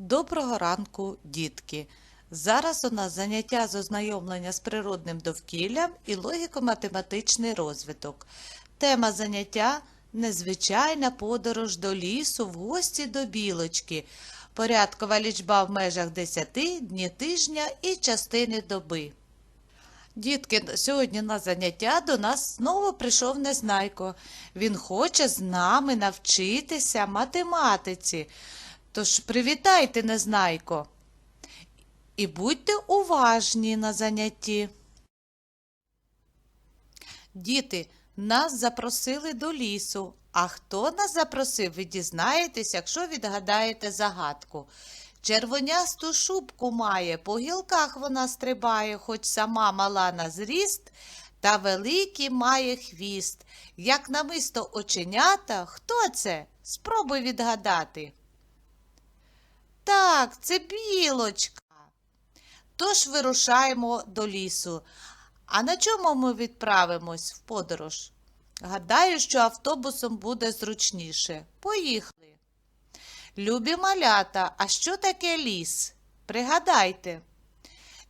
Доброго ранку, дітки! Зараз у нас заняття з ознайомлення з природним довкіллям і логіко-математичний розвиток. Тема заняття незвичайна подорож до лісу в гості до білочки. Порядкова лічба в межах 10 дні тижня і частини доби. Дітки, сьогодні на заняття до нас знову прийшов Незнайко. Він хоче з нами навчитися математиці. Тож привітайте, Незнайко. І будьте уважні на занятті. Діти, нас запросили до лісу. А хто нас запросив, ви дізнаєтесь, якщо відгадаєте загадку. Червонясту шубку має, по гілках вона стрибає, хоч сама мала на зріст, та великий має хвіст. Як намисто оченята, хто це? Спробуй відгадати. Так, це білочка. Тож вирушаємо до лісу. А на чому ми відправимось в подорож? Гадаю, що автобусом буде зручніше. Поїхали. Любі малята, а що таке ліс? Пригадайте.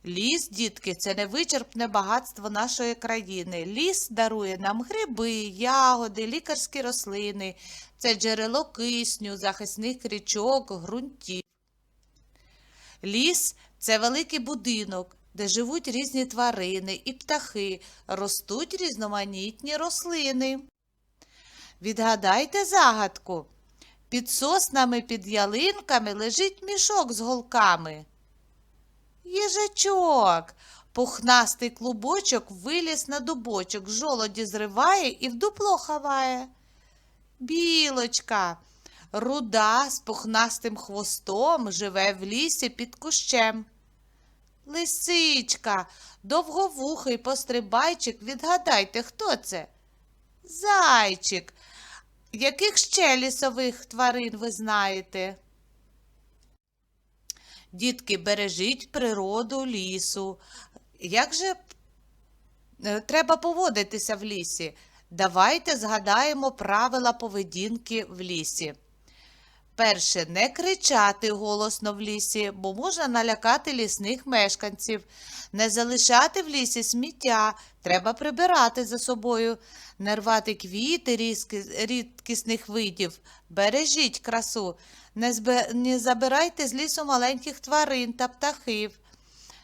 Ліс, дітки, це невичерпне багатство нашої країни. Ліс дарує нам гриби, ягоди, лікарські рослини. Це джерело кисню, захисних річок, ґрунтів. Ліс це великий будинок, де живуть різні тварини і птахи, ростуть різноманітні рослини. Відгадайте загадку. Під соснами, під ялинками лежить мішок з голками. Їжачок. Пухнастий клубочок виліз на дубочок, жолоді зриває і в дупло ховає. Білочка. Руда з пухнастим хвостом живе в лісі під кущем. Лисичка, довговухий пострибайчик, відгадайте, хто це? Зайчик. Яких ще лісових тварин ви знаєте? Дітки, бережіть природу лісу. Як же е, треба поводитися в лісі? Давайте згадаємо правила поведінки в лісі. Перше, не кричати голосно в лісі, бо можна налякати лісних мешканців. Не залишати в лісі сміття, треба прибирати за собою, не рвати квіти рідкісних видів, бережіть красу, не, збе- не забирайте з лісу маленьких тварин та птахів.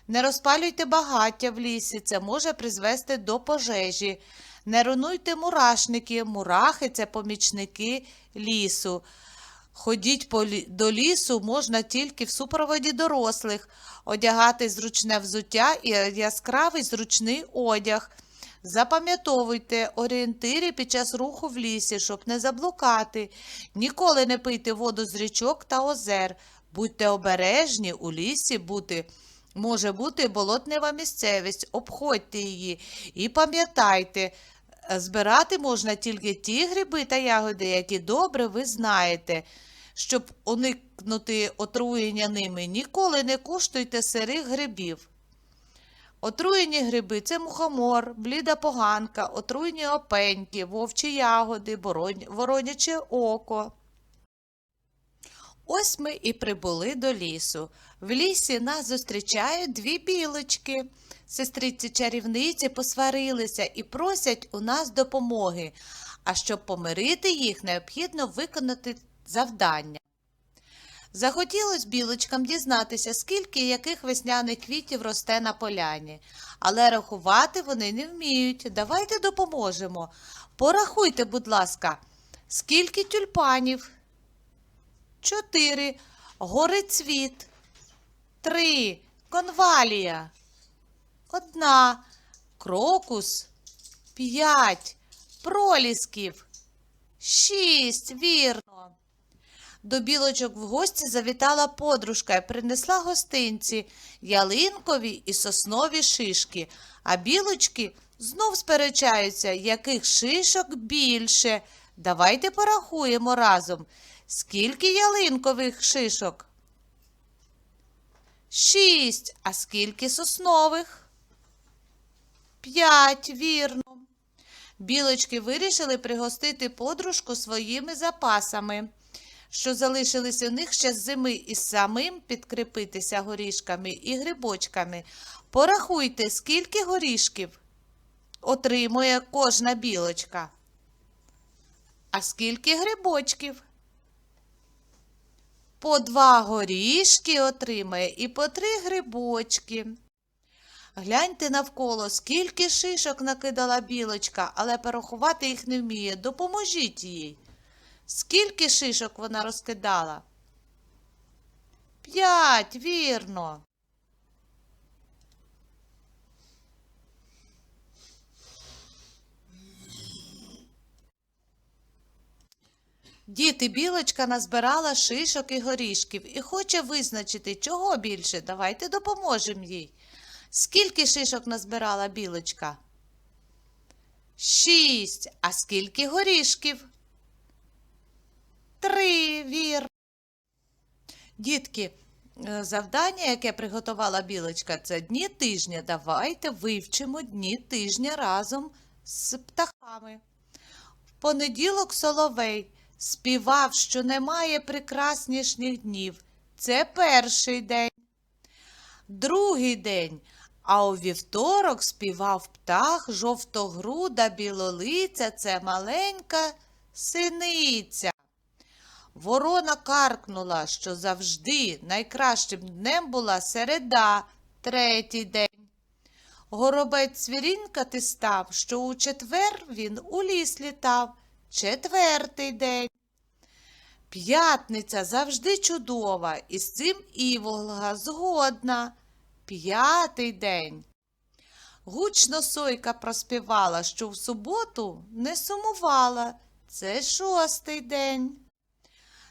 Не розпалюйте багаття в лісі, це може призвести до пожежі. Не руйнуйте мурашники, мурахи це помічники лісу. Ходіть до лісу можна тільки в супроводі дорослих, одягати зручне взуття і яскравий зручний одяг. Запам'ятовуйте орієнтири під час руху в лісі, щоб не заблукати. Ніколи не пийте воду з річок та озер. Будьте обережні, у лісі бути. Може бути болотнева місцевість, обходьте її і пам'ятайте, збирати можна тільки ті гриби та ягоди, які добре ви знаєте. Щоб уникнути отруєння ними, ніколи не куштуйте сирих грибів. Отруєні гриби це мухомор, бліда поганка, отруєні опеньки, вовчі ягоди, вороняче око. Ось ми і прибули до лісу. В лісі нас зустрічають дві білочки. Сестриці чарівниці посварилися і просять у нас допомоги. А щоб помирити їх, необхідно виконати завдання. Захотілось білочкам дізнатися, скільки яких весняних квітів росте на поляні. Але рахувати вони не вміють. Давайте допоможемо. Порахуйте, будь ласка, скільки тюльпанів? Чотири. Горицвіт. Три. Конвалія. Одна. Крокус. П'ять. Пролісків. Шість. Вірно. До білочок в гості завітала подружка і принесла гостинці ялинкові і соснові шишки, а білочки знов сперечаються, яких шишок більше. Давайте порахуємо разом. Скільки ялинкових шишок? Шість. А скільки соснових? П'ять, вірно. Білочки вирішили пригостити подружку своїми запасами. що залишились у них ще з зими, і самим підкріпитися горішками і грибочками. Порахуйте, скільки горішків отримує кожна білочка. А скільки грибочків? По два горішки отримає і по три грибочки. Гляньте навколо, скільки шишок накидала білочка, але порахувати їх не вміє. Допоможіть їй. Скільки шишок вона розкидала? П'ять, вірно. Діти, білочка назбирала шишок і горішків і хоче визначити, чого більше. Давайте допоможемо їй. Скільки шишок назбирала білочка? Шість. А скільки горішків? Три, вір. Дітки, е, завдання, яке приготувала білочка, це дні тижня. Давайте вивчимо дні тижня разом з птахами. В понеділок соловей співав, що немає прекраснішніх днів. Це перший день. Другий день. А у вівторок співав птах жовтогруда білолиця, це маленька синиця. Ворона каркнула, що завжди найкращим днем була середа, третій день. Горобець свірінькати став, що у четвер він у ліс літав, четвертий день. П'ятниця завжди чудова, і з цим Іволга згодна. П'ятий день. Гучно сойка проспівала, що в суботу не сумувала. Це шостий день.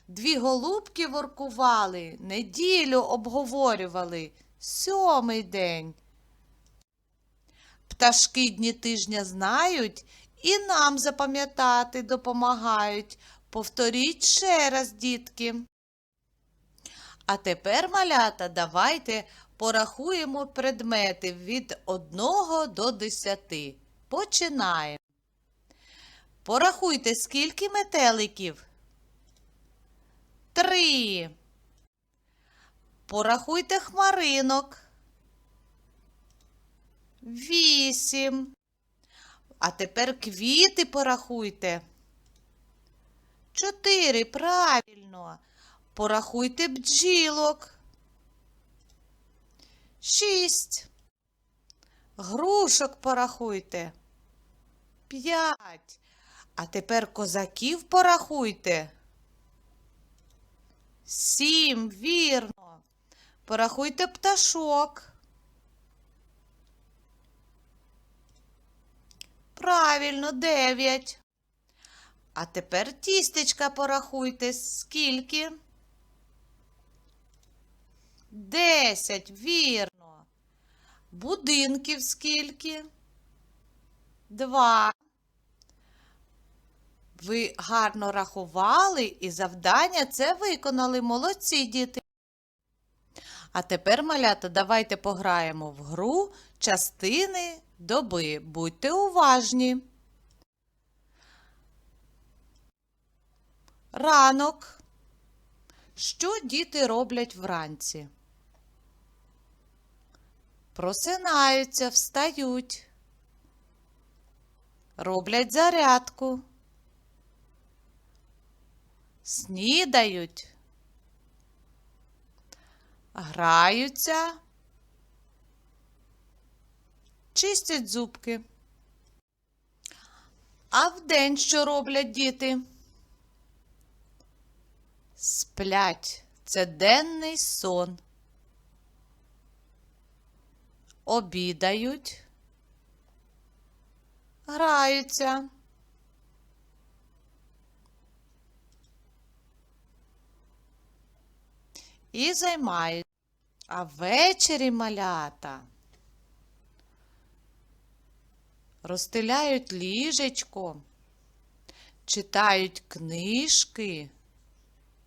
Дві голубки воркували, неділю обговорювали. Сьомий день. Пташки дні тижня знають і нам запам'ятати допомагають. Повторіть ще раз, дітки. А тепер, малята, давайте порахуємо предмети від 1 до 10. Починаємо. Порахуйте, скільки метеликів? Три. Порахуйте хмаринок. Вісім. А тепер квіти порахуйте. Чотири. Правильно. Порахуйте бджілок. Шість. Грушок порахуйте. П'ять. А тепер козаків порахуйте. Сім, вірно. Порахуйте пташок. Правильно, дев'ять. А тепер тістечка порахуйте. Скільки? Десять, вірно. Будинків скільки? Два. Ви гарно рахували і завдання це виконали. Молодці діти. А тепер, малята, давайте пограємо в гру частини доби. Будьте уважні. Ранок. Що діти роблять вранці? Просинаються, встають. Роблять зарядку. Снідають. Граються. Чистять зубки. А вдень що роблять діти? Сплять. Це денний сон. Обідають. Граються. І займають. А ввечері малята розстеляють ліжечко, читають книжки,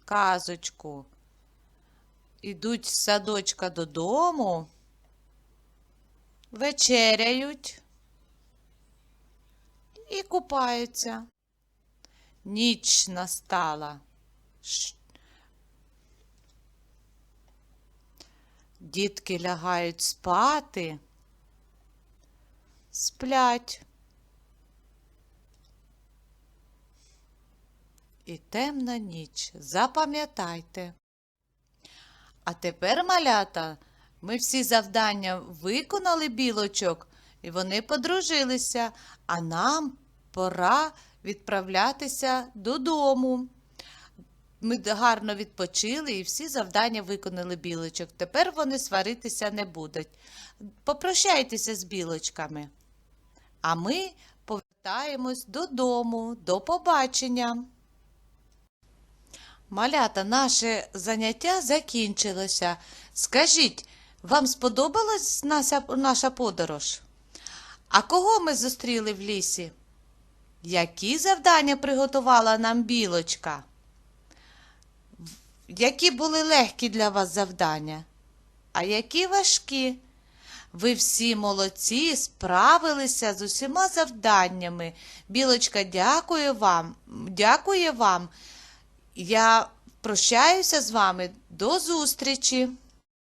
казочку, ідуть з садочка додому, вечеряють і купаються. Ніч настала. Дітки лягають спати, сплять. І темна ніч. Запам'ятайте. А тепер малята ми всі завдання виконали білочок, і вони подружилися, а нам пора відправлятися додому. Ми гарно відпочили і всі завдання виконали білочок. Тепер вони сваритися не будуть. Попрощайтеся з білочками. А ми повертаємось додому. До побачення. Малята, наше заняття закінчилося. Скажіть, вам сподобалась наша, наша подорож? А кого ми зустріли в лісі? Які завдання приготувала нам білочка? Які були легкі для вас завдання? А які важкі? Ви всі молодці, справилися з усіма завданнями. Білочка, дякую вам. Дякую вам. Я прощаюся з вами. До зустрічі!